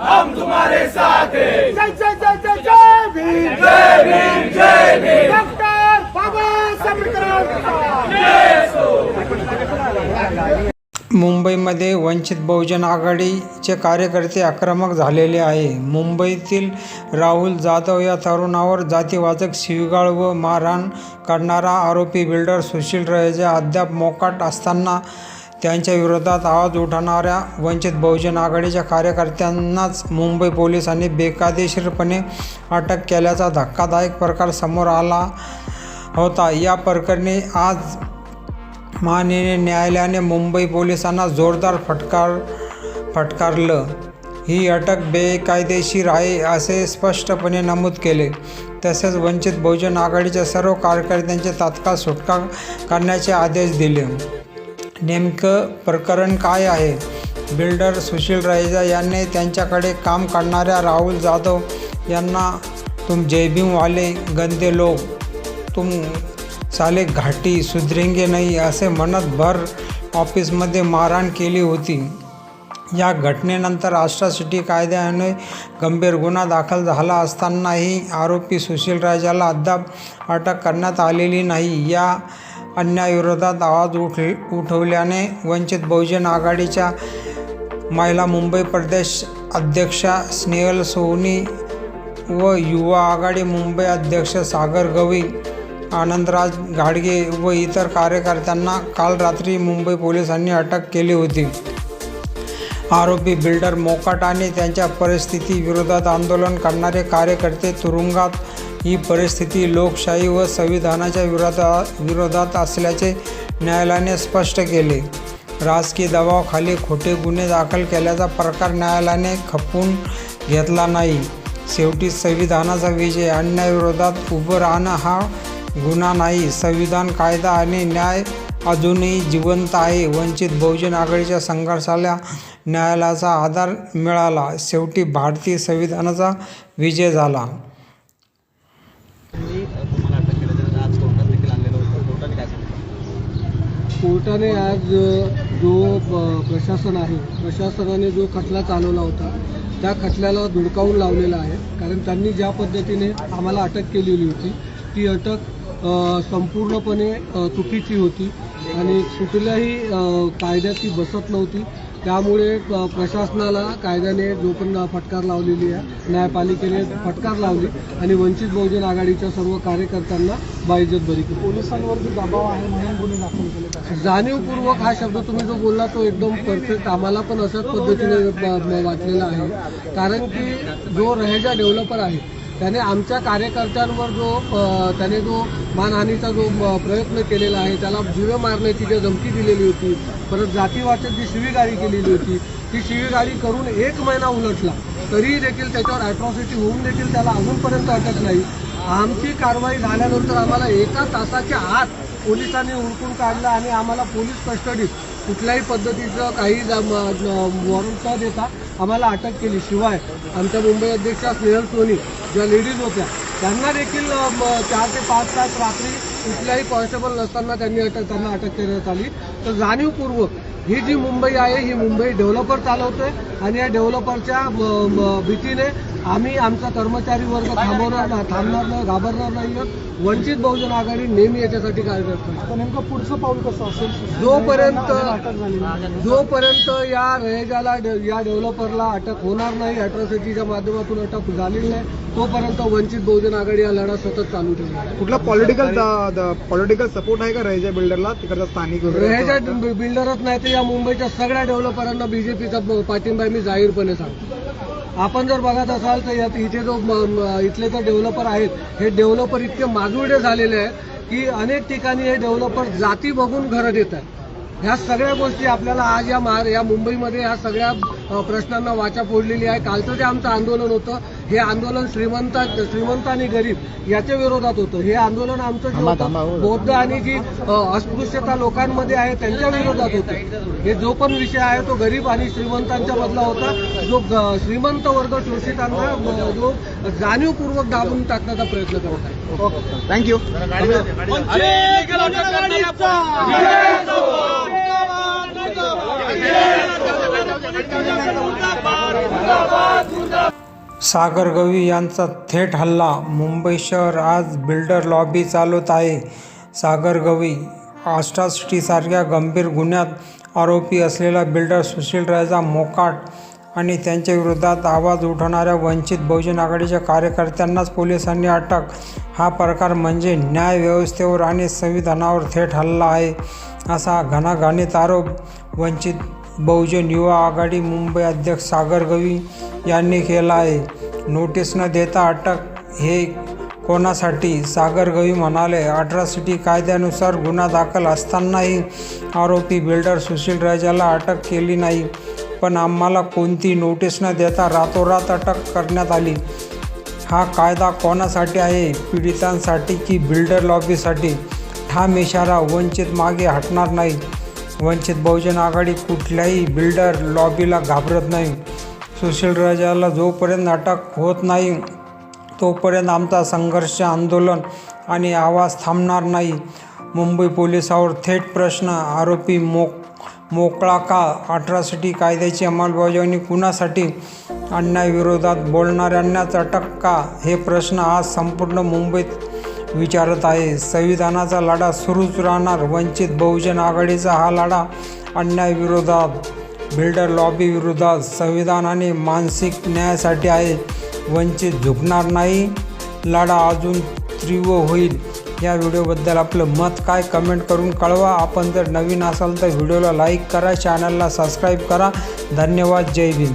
हम तुम्हारे साथ हैं। जय जय जय जय जय भीम। जय भीम जय भीम। डॉक्टर बाबासाहेब आंबेडकर मुंबईमध्ये वंचित बहुजन आघाडीचे कार्यकर्ते आक्रमक झालेले आहे. मुंबईतील राहुल जाधव या तरुणावर जातीवाचक शिवीगाळ व मारहाण करणारा आरोपी बिल्डर सुशील रयजा अद्याप मोकाट असताना त्यांच्या विरोधात आवाज उठवणाऱ्या वंचित बहुजन आघाडीच्या कार्यकर्त्यांनाच मुंबई पोलिसांनी बेकायदेशीरपणे अटक केल्याचा धक्कादायक प्रकार समोर आला होता. या प्रकरणी आज माननीय न्यायालयाने मुंबई पोलिसांना जोरदार फटकार फटकारलं. ही अटक बेकायदेशीर आहे असे स्पष्टपणे नमूद केले. तसेच वंचित बहुजन आघाडीच्या सर्व कार्यकर्त्यांचे तात्काळ सुटका करण्याचे आदेश दिले. नेमकं प्रकरण काय आहे? बिल्डर सुशील रैजा यांनी त्यांच्याकडे काम करणाऱ्या राहुल जाधव यांना तुम जयभीमवाले गंदे लोक तुम साले घाटी सुधरेंगे नाही असे म्हणत भर ऑफिसमध्ये मारहाण केली होती. या घटनेनंतर सिटी कायद्याने गंभीर गुन्हा दाखल झाला असतानाही आरोपी सुशील राजाला अद्याप अटक करण्यात आलेली नाही. या अन्यायाविरोधात आवाज उठ उठवल्याने वंचित बहुजन आघाडीच्या महिला मुंबई प्रदेश अध्यक्षा स्नेहल सोनी व युवा आघाडी मुंबई अध्यक्ष सागर गवई आनंदराज घाडगे व इतर कार्यकर्त्यांना काल रात्री मुंबई पोलिसांनी अटक केली होती. आरोपी बिल्डर मोकाट आणि त्यांच्या परिस्थिती विरोधात आंदोलन करणारे कार्यकर्ते तुरुंगात ही परिस्थिती लोकशाही व संविधानाच्या विरोधा विरोधात असल्याचे न्यायालयाने स्पष्ट केले. राजकीय दबावाखाली खोटे गुन्हे दाखल केल्याचा प्रकार न्यायालयाने खपवून घेतला नाही. शेवटी संविधानाचा विजय अन्यायाविरोधात उभं राहणं हा गुन्हा नाही. संविधान कायदा आणि न्याय अजूनही जिवंत आहे. वंचित बहुजन आघाडीच्या संघर्षाला न्यायालयाचा आधार मिळाला. शेवटी भारतीय संविधानाचा विजय झाला त्यांनी तुम्हाला अटक केल्याचं आज कोर्टात देखील आणलेलं होतं कोर्टाने काय सांगितलं कोर्टाने आज जो प्रशासन आहे प्रशासनाने जो खटला चालवला होता त्या खटल्याला धुडकावून लावलेला आहे. कारण त्यांनी ज्या पद्धतीने आम्हाला अटक केलेली होती ती अटक संपूर्णपणे चुकीची होती. आणि कुठल्याही अ, कायद्यात ती बसत नव्हती. त्यामुळे प्रशासनाला कायद्याने जो पण फटकार लावलेली आहे न्यायपालिकेने फटकार लावली आणि वंचित बहुजन आघाडीच्या सर्व कार्यकर्त्यांना बाईजत बरी केली. पोलिसांवरती दबाव आहे म्हणून गुन्हे दाखल केले जाणीवपूर्वक हा शब्द तुम्ही जो बोलला तो एकदम परफेक्ट आम्हाला पण अशाच पद्धतीने वाचलेला आहे. कारण की जो रहेजा डेव्हलपर आहे त्याने आमच्या कार्यकर्त्यांवर जो त्याने जो मानहानीचा जो प्रयत्न केलेला आहे त्याला जीवे मारण्याची जी धमकी दिलेली होती परत जातीवाचक जी शिवीगाळी केलेली होती ती शिवीगाळी करून एक महिना उलटला. तरीही देखील त्याच्यावर अॅट्रॉसिटी होऊन देखील त्याला अजूनपर्यंत अटक नाही. आमची कारवाई झाल्यानंतर आम्हाला एका तासाच्या आत पोलिसांनी उरकून काढलं आणि आम्हाला पोलीस कस्टडीत कुठल्याही पद्धतीचं काही वॉरंट न देता आम्हाला अटक केली. शिवाय आमच्या मुंबई अध्यक्षा स्नेहल सोनी ज्या लेडीज होत्या त्यांना देखील चार ते पाच तास रात्री कुठल्याही कॉन्स्टेबल नसताना त्यांनी अटक त्यांना अटक करण्यात आली. तर जाणीवपूर्वक ही जी मुंबई आहे ही मुंबई डेव्हलपर चालवतोय आणि या डेव्हलपरच्या भीतीने आम्ही आमचा कर्मचारी वर्ग थांबवणार ना थांबणार नाही घाबरणार नाही. वंचित बहुजन आघाडी नेहमी याच्यासाठी कार्यरत आहे नेमकं पुढचं पाऊल कसं असेल? जोपर्यंत जोपर्यंत या रहेजाला या डेव्हलपरला अटक होणार नाही अट्रॉसिटीच्या माध्यमातून अटक झालेली नाही तोपर्यंत वंचित बहुजन आघाडी हा लढा सतत चालू ठेवणार कुठला पॉलिटिकल पॉलिटिकल सपोर्ट आहे का रहिजा बिल्डरला तिकडचा स्थानिक? रहेजा बिल्डरच नाही तर या मुंबईच्या सगळ्या डेव्हलपरांना बीजेपीचा पाठिंबा मी जाहीरपणे सांगतो. आपण जर बघत असाल तर यात इथे जो इथले जे डेव्हलपर आहेत हे डेव्हलपर इतके माजुरडे झालेले आहेत की अनेक ठिकाणी हे डेव्हलपर जाती बघून घरं देत आहेत. ह्या सगळ्या गोष्टी आपल्याला आज या महार या मुंबईमध्ये ह्या सगळ्या प्रश्नांना वाचा फोडलेली आहे. कालचं जे आमचं आंदोलन होतं. हे आंदोलन श्रीमंत श्रीमंत आणि गरीब याच्या विरोधात होतं. हे आंदोलन आमचं जे होतं बौद्ध आणि जी अस्पृश्यता लोकांमध्ये आहे त्यांच्या विरोधात होतं. हे जो पण विषय आहे तो गरीब आणि श्रीमंतांच्या मधला होता. जो श्रीमंत वर्ग शोषितांना जो जाणीवपूर्वक दाबून टाकण्याचा प्रयत्न करत आहे. थँक्यू सागर गवी यांचा थेट हल्ला. मुंबई शहर आज बिल्डर लॉबी चालवत आहे. सागर गवी आस्ट्रासिटीसारख्या गंभीर गुन्ह्यात आरोपी असलेला बिल्डर सुशील राजा मोकाट आणि त्यांच्या विरोधात आवाज उठवणाऱ्या वंचित बहुजन आघाडीच्या कार्यकर्त्यांनाच पोलिसांनी अटक. हा प्रकार म्हणजे न्यायव्यवस्थेवर आणि संविधानावर थेट हल्ला आहे असा घणाघाणीत आरोप वंचित बहुजन युवा आघाडी मुंबई अध्यक्ष सागर गवी यांनी केला आहे. नोटीस न देता अटक हे कोणासाठी? सागर गवी म्हणाले अट्रॉसिटी कायद्यानुसार गुन्हा दाखल असतानाही आरोपी बिल्डर सुशील राजाला अटक केली नाही. पण आम्हाला कोणती नोटीस न देता रातोरात अटक करण्यात आली? हा कायदा कोणासाठी आहे? पीडितांसाठी की बिल्डर लॉबीसाठी? ठाम इशारा वंचित मागे हटणार नाही. वंचित बहुजन आघाडी कुठल्याही बिल्डर लॉबीला घाबरत नाही. सुशील राजाला जोपर्यंत अटक होत नाही तोपर्यंत आमचा संघर्ष आंदोलन आणि आवाज थांबणार नाही. मुंबई पोलिसावर थेट प्रश्न आरोपी मोक मोकळा का? अठरासाठी कायद्याची अंमलबजावणी कुणासाठी? अन्यायविरोधात बोलणाऱ्यांनाच अटक का? हे प्रश्न आज संपूर्ण मुंबईत विचारत आहे. संविधानाचा लढा सुरूच राहणार. वंचित बहुजन आघाडीचा हा लढा अन्यायविरोधात बिल्डर लॉबी विरोधात संविधान आणि मानसिक न्यायासाठी आहे. वंचित झुकणार नाही. लढा अजून तीव्र होईल. या व्हिडिओबद्दल आपलं मत काय कमेंट करून कळवा. आपण जर नवीन असाल तर व्हिडिओला लाईक करा चॅनलला सबस्क्राईब करा. धन्यवाद. जय भीम.